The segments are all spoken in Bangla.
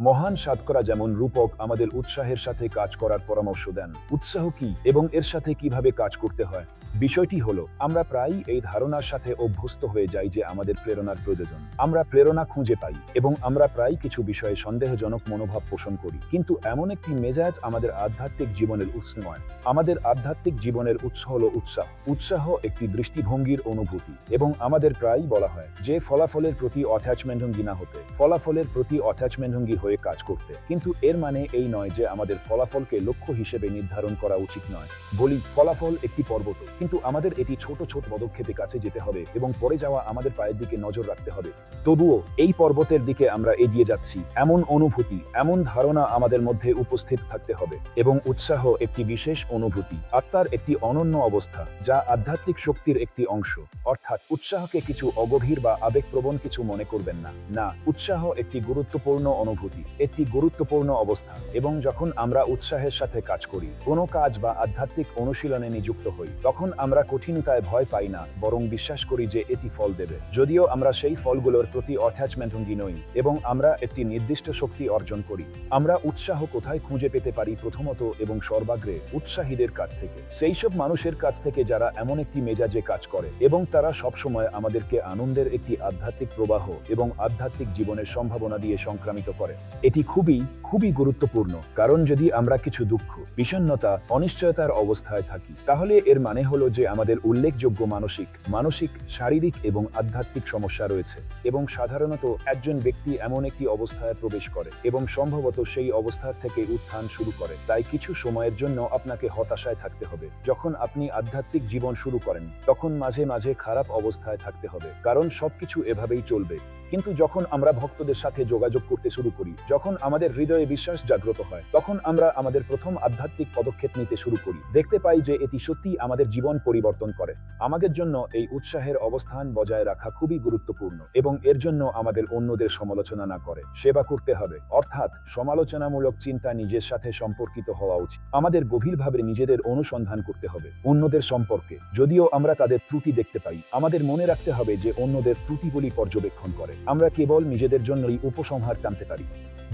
মহান সাতকরা যেমন রূপক আমাদের উৎসাহের সাথে কাজ করার পরামর্শ দেন। উৎসাহ কি এবং এর সাথে কীভাবে কাজ করতে হয়? বিষয়টি হলো, আমরা প্রায়ই এই ধারণার সাথে অভ্যস্ত হয়ে যাই যে আমাদের প্রেরণার প্রয়োজন। আমরা প্রেরণা খুঁজে পাই এবং আমরা প্রায় কিছু বিষয়ে সন্দেহজনক মনোভাব পোষণ করি। কিন্তু এমন একটি মেজাজ আমাদের আধ্যাত্মিক জীবনের উৎস নয়। আমাদের আধ্যাত্মিক জীবনের উৎস হল উৎসাহ। উৎসাহ একটি দৃষ্টিভঙ্গির অনুভূতি এবং আমাদের প্রায়ই বলা হয় যে ফলাফলের প্রতি অ্যাটাচমেন্টভঙ্গি না হতে। ফলাফলের প্রতি অ্যাটাচমেন্টভঙ্গি হয়ে কাজ করতে। কিন্তু এর মানে এই নয় যে আমাদের ফলাফলকে লক্ষ্য হিসেবে নির্ধারণ করা উচিত নয়। বলি, ফলাফল একটি পর্বত কিন্তু আমাদের এটি ছোট ছোট পদক্ষেপে কাছে যেতে হবে এবং পরে যাওয়া আমাদের পায়ের দিকে নজর রাখতে হবে। তবুও, এই পর্বতের দিকে আমরা এগিয়ে যাচ্ছি। এমন অনুভূতি, এমন ধারণা আমাদের মধ্যে উপস্থিত থাকতে হবে এবং উৎসাহ একটি বিশেষ অনুভূতি, আত্মার একটি অনন্য অবস্থা, যা আধ্যাত্মিক শক্তির একটি অংশ। অর্থাৎ উৎসাহকে কিছু অগভীর বা আবেগপ্রবণ কিছু মনে করবেন না। না, উৎসাহ একটি গুরুত্বপূর্ণ অনুভূতি। একটি গুরুত্বপূর্ণ অবস্থা এবং যখন আমরা উৎসাহের সাথে কাজ করি, কোনো কাজ বা আধ্যাত্মিক অনুশীলনে নিযুক্ত হই, তখন আমরা কঠিনতায় ভয় পাই না, বরং বিশ্বাস করি যে এটি ফল দেবে। যদিও আমরা সেই ফলগুলোর প্রতি অ্যাটাচমেন্টভঙ্গি নই এবং আমরা একটি নির্দিষ্ট শক্তি অর্জন করি। আমরা উৎসাহ কোথায় খুঁজে পেতে পারি প্রথমত এবং সর্বাগ্রে উৎসাহীদের কাছ থেকে। সেই সব মানুষের কাছ থেকে যারা এমন একটি মেজাজে কাজ করে এবং তারা সবসময় আমাদেরকে আনন্দের একটি আধ্যাত্মিক প্রবাহ এবং আধ্যাত্মিক জীবনের সম্ভাবনা দিয়ে সংক্রামিত করে। এটি খুবই খুবই গুরুত্বপূর্ণ, কারণ যদি আমরা কিছু দুঃখ, বিষণ্ণতা, অনিশ্চয়তার অবস্থায় থাকি, তাহলে এর মানে হলো যে আমাদের উল্লেখযোগ্য মানসিক মানসিক, শারীরিক এবং আধ্যাত্মিক সমস্যা রয়েছে এবং সাধারণত একজন ব্যক্তি এমন একটি অবস্থায় প্রবেশ করে এবং সম্ভবত সেই অবস্থার থেকে উত্থান শুরু করে। তাই কিছু সময়ের জন্য আপনাকে হতাশায় থাকতে হবে। যখন আপনি আধ্যাত্মিক জীবন শুরু করেন, তখন মাঝে মাঝে খারাপ অবস্থায় থাকতে হবে, কারণ সবকিছু এভাবেই চলবে। কিন্তু যখন আমরা ভক্তদের সাথে যোগাযোগ করতে শুরু করি, যখন আমাদের হৃদয়ে বিশ্বাস জাগ্রত হয়, তখন আমরা আমাদের প্রথম আধ্যাত্মিক পদক্ষেপ নিতে শুরু করি। দেখতে পাই যে এটি সত্যি আমাদের জীবন পরিবর্তন করে। আমাদের জন্য এই উৎসাহের অবস্থান বজায় রাখা খুবই গুরুত্বপূর্ণ এবং এর জন্য আমাদের অন্যদের সমালোচনা না করে, সেবা করতে হবে। অর্থাৎ সমালোচনামূলক চিন্তা নিজের সাথে সম্পর্কিত হওয়া উচিত। আমাদের গভীরভাবে নিজেদের অনুসন্ধান করতে হবে অন্যদের সম্পর্কে। যদিও আমরা তাদের ত্রুটি দেখতে পাই, আমাদের মনে রাখতে হবে যে অন্যদের ত্রুটিগুলি পর্যবেক্ষণ করে। আমরা কেবল নিজেদের জন্যই উপসংহার টানতে পারি।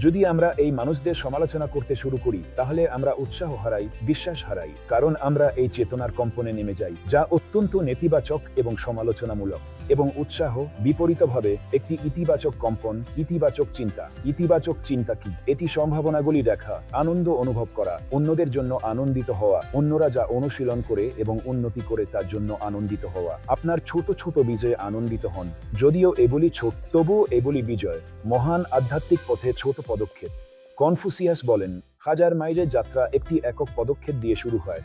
যদি আমরা এই মানুষদের সমালোচনা করতে শুরু করি, তাহলে আমরা উৎসাহ হারাই, বিশ্বাস হারাই, কারণ আমরা এই চেতনার কম্পনে নেমে যাই, যা অত্যন্ত নেতিবাচক এবং সমালোচনামূলক, এবং উৎসাহ বিপরীতভাবে একটি ইতিবাচক কম্পন, ইতিবাচক চিন্তা। ইতিবাচক চিন্তা কি? এটি সম্ভাবনাগুলি দেখা, আনন্দ অনুভব করা, অন্যদের জন্য আনন্দিত হওয়া, অন্যরা যা অনুশীলন করে এবং উন্নতি করে তার জন্য আনন্দিত হওয়া। আপনার ছোট ছোট বিজয়ে আনন্দিত হন, যদিও এগুলি ছোট, তবুও এগুলি বিজয়। মহান আধ্যাত্মিক পথে ছোট পদক্ষেপ। কনফুসিয়াস বলেন, হাজার মাইলের যাত্রা একটি একক পদক্ষেপ দিয়ে শুরু হয়।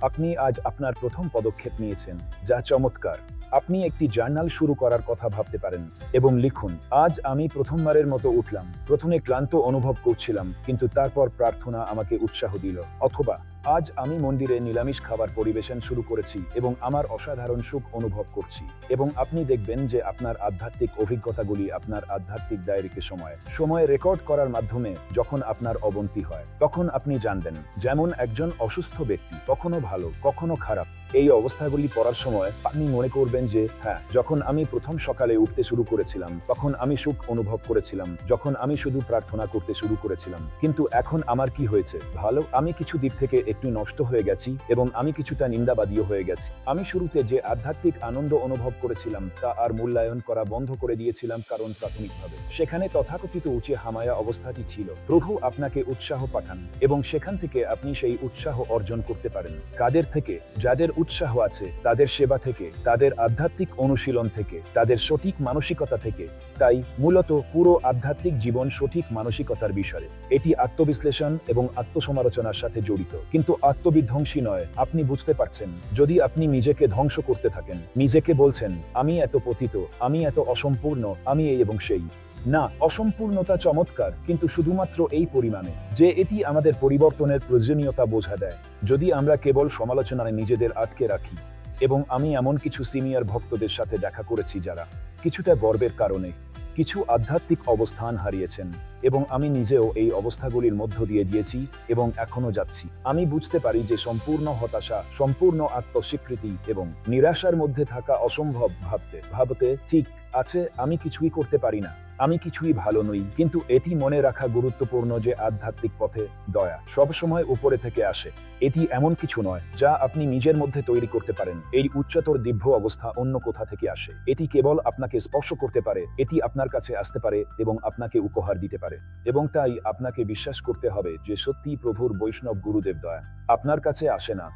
আপনি আজ আপনার প্রথম পদক্ষেপ নিয়েছেন, যা চমৎকার। আপনি একটি জার্নাল শুরু করার কথা ভাবতে পারেন এবং লিখুন, আজ আমি প্রথমবারের মতো উঠলাম। প্রথমে ক্লান্ত অনুভব করছিলাম, কিন্তু তারপর প্রার্থনা আমাকে উৎসাহ দিল। অথবা আজ আমি মন্দিরে নিরামিষ খাবার পরিবেশন শুরু করেছি এবং আমার অসাধারণ সুখ অনুভব করছি। এবং আপনি দেখবেন যে আপনার আধ্যাত্মিক অভিজ্ঞতাগুলি আপনার আধ্যাত্মিক ডায়েরিকে সময় সময় রেকর্ড করার মাধ্যমে যখন আপনার অবনতি হয়, তখন আপনি জানবেন, যেমন একজন অসুস্থ ব্যক্তি কখনো ভালো, কখনো খারাপ এই অবস্থাগুলি পড়ার সময় আপনি মনে করবেন যে হ্যাঁ যখন আমি প্রথম সকালে উঠতে শুরু করেছিলাম, তখন আমি সুখ অনুভব করেছিলাম, যখন আমি শুধু প্রার্থনা করতে শুরু করেছিলাম। কিন্তু এখন আমার কি হয়েছে? ভালো, আমি কিছু দিক থেকে একটু নষ্ট হয়ে গেছি এবং আমি কিছুটা নিন্দাবাদীও হয়ে গেছি। আমি শুরুতে যে আধ্যাত্মিক আনন্দ অনুভব করেছিলাম, তা আর মূল্যায়ন করা বন্ধ করে দিয়েছিলাম কারণ প্রাথমিকভাবে। সেখানে তথাকথিত উঁচে হামায়া অবস্থাটি ছিল। প্রভু আপনাকে উৎসাহ পাঠান এবং সেখান থেকে আপনি সেই উৎসাহ অর্জন করতে পারেন। কাদের থেকে? যাদের উৎসাহ আছে তাদের সেবা থেকে, তাদের আধ্যাত্মিক অনুশীলন থেকে, তাদের সঠিক মানসিকতা থেকে। তাই মূলত পুরো আধ্যাত্মিক জীবন সঠিক মানসিকতার বিষয়ে। এটি আত্মবিশ্লেষণ এবং আত্মসমালোচনার সাথে জড়িত। কিন্তু আত্মবিধ্বংসী নয়, আপনি বুঝতে পারছেন। যদি আপনি নিজেকে ধ্বংস করতে থাকেন, নিজেকে বলছেন, আমি এত পতিত, আমি এত অসম্পূর্ণ, আমি এই এবং সেই। না, অসম্পূর্ণতা চমৎকার, কিন্তু শুধুমাত্র এই পরিমাণে, যে এটি আমাদের পরিবর্তনের প্রয়োজনীয়তা বোঝা দেয়। যদি আমরা কেবল সমালোচনায় নিজেদের আটকে রাখি, এবং আমি এমন কিছু সিনিয়র ভক্তদের সাথে দেখা করেছি যারা কিছুটা গর্বের কারণে কিছু আধ্যাত্মিক অবস্থান হারিয়েছেন, এবং আমি নিজেও এই অবস্থাগুলির মধ্য দিয়ে দিয়েছি, এবং এখনও যাচ্ছি। আমি বুঝতে পারি যে সম্পূর্ণ হতাশা, সম্পূর্ণ আত্মস্বীকৃতি, এবং নিরাশার মধ্যে থাকা অসম্ভব ভাবতে ভাবতে, ঠিক আছে, আমি কিছুই করতে পারি না। আমি কিছুই ভালো নই, কিন্তু এটি মনে রাখা গুরুত্বপূর্ণ যে আধ্যাত্মিক পথে দয়া সবসময় উপরে থেকে আসে। এটি এমন কিছু নয়, যা আপনি নিজের মধ্যে তৈরি করতে পারেন। এই উচ্চতর দিব্য অবস্থা অন্য কোথা থেকে আসে। এটি কেবল আপনাকে স্পর্শ করতে পারে, এটি আপনার কাছে আসতে পারে এবং আপনাকে উপহার দিতে পারে। এবং তাই আপনাকে বিশ্বাস করতে হবে যে সত্যি প্রভুর বৈষ্ণব গুরুদেব দয়া। আপনার কাছে আসে না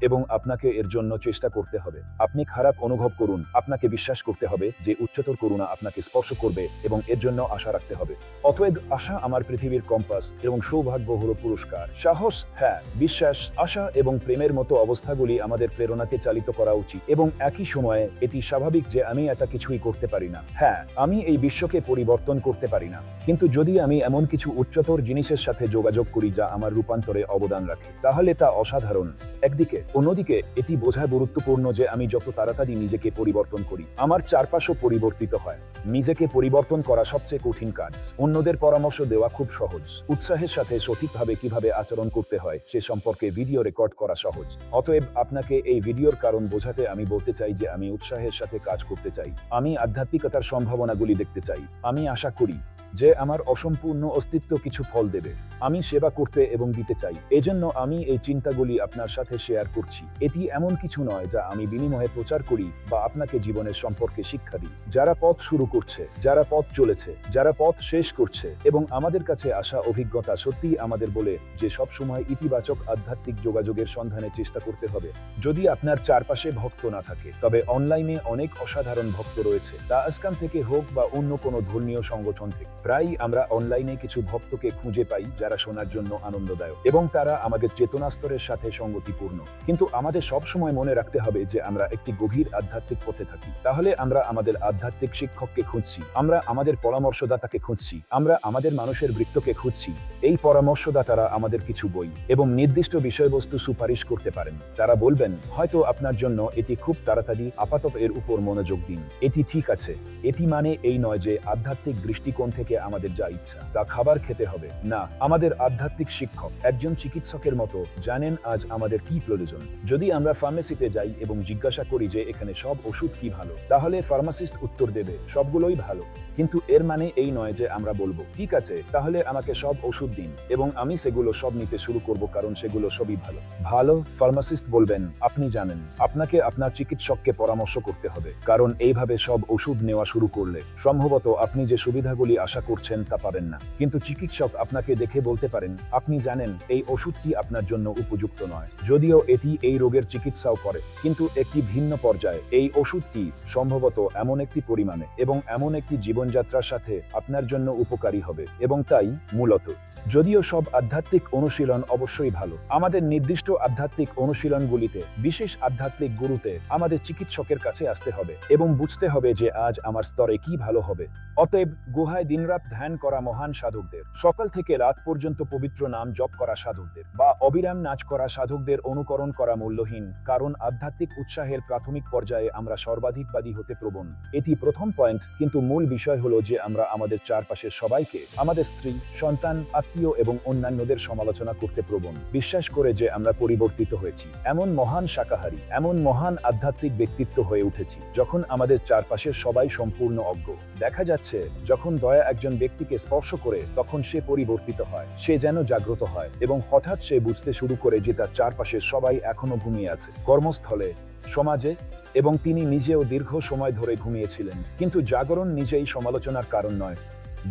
এবং আপনাকে এর জন্য চেষ্টা করতে হবে। আপনি খারাপ অনুভব করুন, আপনাকে বিশ্বাস করতে হবে যে উচ্চতর করুণা আপনাকে স্পর্শ করবে এবং এর জন্য আশা রাখতে হবে। অতএব আশা আমার পৃথিবীর কম্পাস এবং সৌভাগ্য হল পুরস্কার। সাহস হ্যাঁ বিশ্বাস, আশা এবং প্রেমের মতো অবস্থাগুলি আমাদের প্রেরণাকে চালিত করা উচিত এবং একই সময়ে এটি স্বাভাবিক যে আমি এটা কিছুই করতে পারি না। হ্যাঁ আমি এই বিশ্বকে পরিবর্তন করতে পারি না। কিন্তু যদি আমি এমন কিছু উচ্চতর জিনিসের সাথে যোগাযোগ করি যা আমার রূপান্তরে অবদান রাখে, তাহলে তা অসাধারণ। একদিকে অন্যদিকে, এটি বোঝা গুরুত্বপূর্ণ যে আমি যত তাড়াতাড়ি নিজেকে পরিবর্তন করি, আমার চারপাশও পরিবর্তিত হয়। নিজেকে পরিবর্তন করা সবচেয়ে কঠিন কাজ। অন্যদের পরামর্শ দেওয়া খুব সহজ। উৎসাহের সাথে সঠিকভাবে কীভাবে আচরণ করতে হয়, সে সম্পর্কে ভিডিও রেকর্ড করা সহজ। অতএব, আপনাকে এই ভিডিওর কারণ বোঝাতে আমি বলতে চাই যে আমি উৎসাহের সাথে কাজ করতে চাই। আমি আধ্যাত্মিকতার সম্ভাবনাগুলি দেখতে চাই। আমি আশা করি যে আমার অসম্পূর্ণ অস্তিত্ব কিছু ফল দেবে। আমি সেবা করতে এবং দিতে চাই। এজন্য আমি এই চিন্তাগুলি আপনার সাথে শেয়ার করছি। এটি এমন কিছু নয় যা আমি বিনিময়ে প্রচার করি বা আপনাকে জীবনের সম্পর্কে শিক্ষা দিই। যারা পথ শুরু করছে, যারা পথ চলেছে, যারা পথ শেষ করছে এবং আমাদের কাছে আসা অভিজ্ঞতা সত্যিই আমাদের বলে যে সব সময় ইতিবাচক আধ্যাত্মিক যোগাযোগের সন্ধানে চেষ্টা করতে হবে। যদি আপনার চারপাশে ভক্ত না থাকে, তবে অনলাইনে অনেক অসাধারণ ভক্ত রয়েছে। তা আসকাম থেকে হোক বা অন্য কোনো ধর্মীয় সংগঠন থেকে, প্রায়ই আমরা অনলাইনে কিছু ভক্তকে খুঁজে পাই যারা শোনার জন্য আনন্দদায়ক এবং তারা আমাদের চেতনা স্তরের সাথে সঙ্গতিপূর্ণ। কিন্তু আমাদের সব সময় মনে রাখতে হবে যে আমরা একটি গভীর আধ্যাত্মিক পথে থাকি। তাহলে আমরা আমাদের আধ্যাত্মিক শিক্ষককে খুঁজছি। আমরা আমাদের পরামর্শদাতাকে খুঁজছি। আমরা আমাদের মানুষের বৃত্তকে খুঁজছি। এই পরামর্শদাতারা আমাদের কিছু বই এবং নির্দিষ্ট বিষয়বস্তু সুপারিশ করতে পারেন। তারা বলবেন, হয়তো আপনার জন্য এটি খুব তাড়াতাড়ি আপাতত এর উপর মনোযোগ দিন। এটি ঠিক আছে। এটি মানে এই নয় যে আধ্যাত্মিক দৃষ্টিকোণ থেকে আমাদের যা ইচ্ছা, তা খাবার খেতে হবে। না, আমাদের আধ্যাত্মিক শিক্ষক একজন চিকিৎসকের মতো জানেন আজ আমাদের কি প্রয়োজন। যদি আমরা ফার্মেসিতে যাই এবং জিজ্ঞাসা করি যে এখানে সব ওষুধ কি ভালো, তাহলে ফার্মাসিস্ট উত্তর দেবে, সবগুলোই ভালো। কিন্তু এর মানে এই নয় যে আমরা বলব, ঠিক আছে, তাহলে আমাকে সব ওষুধ দিন এবং আমি সেগুলো সব নিতে শুরু করব কারণ সেগুলো সবই ভালো। ভালো ফার্মাসিস্ট বলবেন, আপনি জানেন, আপনাকে আপনার চিকিৎসককে পরামর্শ করতে হবে, কারণ এইভাবে সব ওষুধ নেওয়া শুরু করলে সম্ভবত আপনি যে সুবিধাগুলি আশা করছেন তা পাবেন না। কিন্তু চিকিৎসক আপনাকে দেখে বলতে পারেন, আপনি জানেন, এই ওষুধটি আপনার জন্য উপযুক্ত নয়। যদিও এটি এই রোগের চিকিৎসাও করে, কিন্তু একটি ভিন্ন পর্যায়ে এই ওষুধটি সম্ভবত এমন একটি পরিমাণে এবং এমন একটি জীবনযাত্রার সাথে আপনার জন্য উপকারী হবে এবং তাই মূলত। যদিও সব আধ্যাত্মিক অনুশীলন অবশ্যই ভালো, আমাদের নির্দিষ্ট আধ্যাত্মিক অনুশীলনগুলিতে বিশেষ আধ্যাত্মিক গুরুতে আমাদের চিকিৎসকের কাছে আসতে হবে এবং বুঝতে হবে যে আজ আমার স্তরে কি ভালো হবে। অতএব গুহায় দিনরাত ধ্যান করা মহান সাধকদের, সকাল থেকে রাত পর্যন্ত পবিত্র নাম জপ করা সাধকদের বা অবিরাম নাচ করা সাধকদের অনুকরণ করা মূল্যহীন, কারণ আধ্যাত্মিক উৎসাহের প্রাথমিক পর্যায়ে আমরা সর্বাধিকবাদী হতে প্রবণ। এটি প্রথম পয়েন্ট, কিন্তু মূল বিষয় হলো যে আমরা আমাদের চারপাশের সবাইকে, আমাদের স্ত্রী, সন্তান, আত্মীয় এবং অন্যান্যদের সমালোচনা করতে প্রবণ। বিশ্বাস করে যে আমরা পরিবর্তিত হয়েছি। এমন মহান শাকাহারী, এমন মহান আধ্যাত্মিক ব্যক্তিত্ব হয়ে উঠেছি, যখন আমাদের চারপাশের সবাই সম্পূর্ণ অজ্ঞ। দেখা যাচ্ছে, যখন দয়া একজন ব্যক্তিকে স্পর্শ করে, তখন সে পরিবর্তিত হয়, সে যেন জাগ্রত হয় এবং হঠাৎ সে বুঝতে শুরু করে যে তার চারপাশের সবাই এখনও ঘুমিয়ে আছে। কর্মস্থলে, সমাজে, এবং তিনি নিজেও দীর্ঘ সময় ধরে ঘুমিয়েছিলেন। কিন্তু জাগরণ নিজেই সমালোচনার কারণ নয়।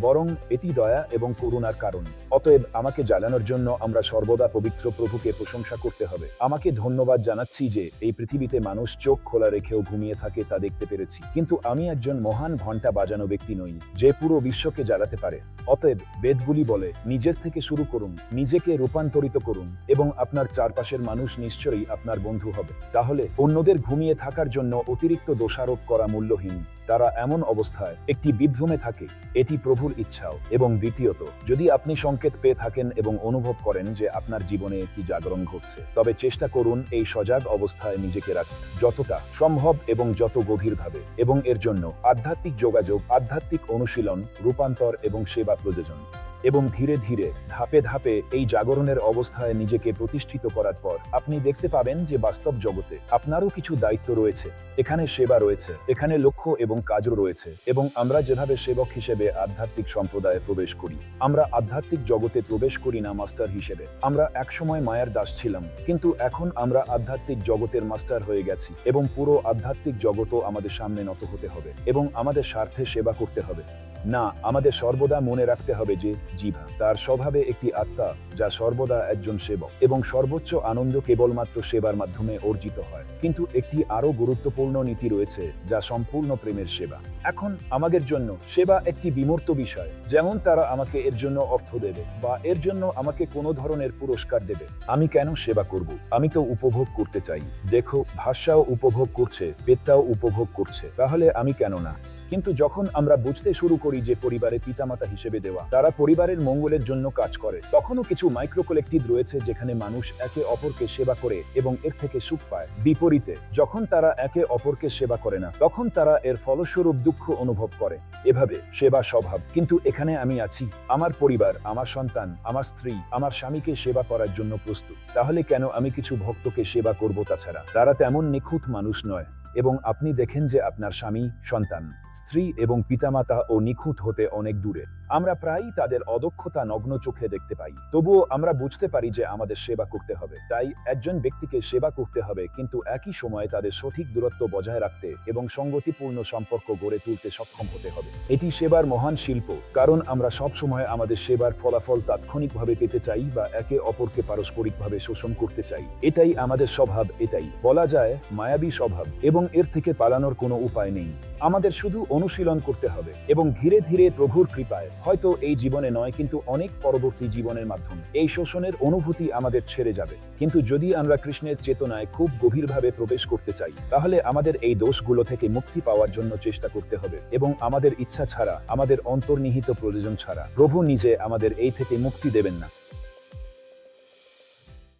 বরং এটি দয়া এবং করুণার কারণ। অতএব আমাকে জ্বালানোর জন্য আমরা সর্বদা পবিত্র প্রভুকে প্রশংসা করতে হবে। আমাকে ধন্যবাদ জানাচ্ছি যে এই পৃথিবীতে মানুষ চোখ খোলা রেখেও ঘুমিয়ে থাকে তা দেখতে পেরেছি। কিন্তু আমি একজন মহান ঘণ্টা বাজানো ব্যক্তি নই, যে পুরো বিশ্বকে জ্বালাতে পারে। অতএব বেদগুলি বলে, নিজের থেকে শুরু করুন, নিজেকে রূপান্তরিত করুন এবং আপনার চারপাশের মানুষ নিশ্চয়ই আপনার বন্ধু হবে। তাহলে অন্যদের ঘুমিয়ে থাকার জন্য অতিরিক্ত দোষারোপ করা মূল্যহীন। তারা এমন অবস্থায় একটি বিভ্রমে থাকে, এটি প্রভুর ইচ্ছাও। এবং দ্বিতীয়ত, যদি আপনি সংকেত পেয়ে থাকেন এবং অনুভব করেন যে আপনার জীবনে একটি জাগরণ ঘটছে, তবে চেষ্টা করুন এই সজাগ অবস্থায় নিজেকে রাখতে। যতটা সম্ভব এবং যত গভীরভাবে। এবং এর জন্য আধ্যাত্মিক যোগাযোগ, আধ্যাত্মিক অনুশীলন, রূপান্তর এবং সেবা প্রযোজন। এবং ধীরে ধীরে, ধাপে ধাপে এই জাগরণের অবস্থায় নিজেকে প্রতিষ্ঠিত করার পর, আপনি দেখতে পাবেন যে বাস্তব জগতে আপনারও কিছু দায়িত্ব রয়েছে। এখানে সেবা রয়েছে, এখানে লক্ষ্য এবং কাজও রয়েছে এবং আমরা যেভাবে সেবক হিসেবে আধ্যাত্মিক সম্প্রদায়ে প্রবেশ করি, আমরা আধ্যাত্মিক জগতে প্রবেশ করি না মাস্টার হিসেবে। আমরা একসময় মায়ার দাস ছিলাম, কিন্তু এখন আমরা আধ্যাত্মিক জগতের মাস্টার হয়ে গেছি এবং পুরো আধ্যাত্মিক জগতও আমাদের সামনে নত হতে হবে এবং আমাদের স্বার্থে সেবা করতে হবে। না, আমাদের সর্বদা মনে রাখতে হবে যে জিভা তার স্বভাবে একটি আত্মা, যা সর্বদা একজন সেবক এবং সর্বোচ্চ আনন্দ কেবলমাত্র সেবার মাধ্যমে অর্জিত হয়। কিন্তু একটি আরও গুরুত্বপূর্ণ নীতি রয়েছে, যা সম্পূর্ণ প্রেমের সেবা। এখন আমাদের জন্য সেবা একটি বিমূর্ত বিষয়, যেমন তারা আমাকে এর জন্য অর্থ দেবে বা এর জন্য আমাকে কোনো ধরনের পুরস্কার দেবে। আমি কেন সেবা করব? আমি তো উপভোগ করতে চাই। দেখো ভাষাও উপভোগ করছে পেত্তাও উপভোগ করছে। তাহলে আমি কেন না? কিন্তু যখন আমরা বুঝতে শুরু করি যে পরিবারে পিতামাতা হিসেবে দেওয়া, তারা পরিবারের মঙ্গলের জন্য কাজ করে, তখনও কিছু মাইক্রো কালেক্টিভ রয়েছে যেখানে মানুষ একে অপরকে সেবা করে এবং এর থেকে সুখ পায়। বিপরীতে, যখন তারা একে অপরকে সেবা করে না, তখন তারা এর ফলস্বরূপ দুঃখ অনুভব করে। এভাবে, সেবা স্বভাব। কিন্তু এখানে আমি আছি। আমার পরিবার, আমার সন্তান, আমার স্ত্রী, আমার স্বামীকে সেবা করার জন্য প্রস্তুত। তাহলে কেন আমি কিছু ভক্তকে সেবা করব তাছাড়া? তারা তেমন নিখুঁত মানুষ নয়। এবং আপনি দেখেন যে আপনার স্বামী, সন্তান স্ত্রী এবং পিতামাতা ও নিখুঁত হতে অনেক দূরে। আমরা প্রায়ই তাদের অদক্ষতা নগ্ন চোখে দেখতে পাই। তবুও আমরা বুঝতে পারি যে আমাদের সেবা করতে হবে। তাই একজন ব্যক্তিকে সেবা করতে হবে, কিন্তু একই সময়ে তাদের সঠিক দূরত্ব বজায় রাখতে এবং সঙ্গতিপূর্ণ সম্পর্ক গড়ে তুলতে সক্ষম হতে হবে। এটি সেবার মহান শিল্প, কারণ আমরা সব সময় আমাদের সেবার ফলাফল তাৎক্ষণিকভাবে পেতে চাই বা একে অপরকে পারস্পরিকভাবে শোষণ করতে চাই। এটাই আমাদের স্বভাব, এটাই। বলা যায়, মায়াবী স্বভাব, এবং এর থেকে পালানোর কোনো উপায় নেই। আমাদের শুধু অনুশীলন করতে হবে এবং ধীরে ধীরে প্রভুর কৃপায়। হয়তো এই জীবনে নয়, কিন্তু অনেক পরবর্তী জীবনের মাধ্যমে। এই শোষণের অনুভূতি আমাদের ছেড়ে যাবে। কিন্তু যদি আমরা কৃষ্ণের চেতনায় খুব গভীরভাবে প্রবেশ করতে চাই, তাহলে আমাদের এই দোষগুলো থেকে মুক্তি পাওয়ার জন্য চেষ্টা করতে হবে এবং আমাদের ইচ্ছা ছাড়া, আমাদের অন্তর্নিহিত প্রয়োজন ছাড়া প্রভু নিজে আমাদের এই থেকে মুক্তি দেবেন না।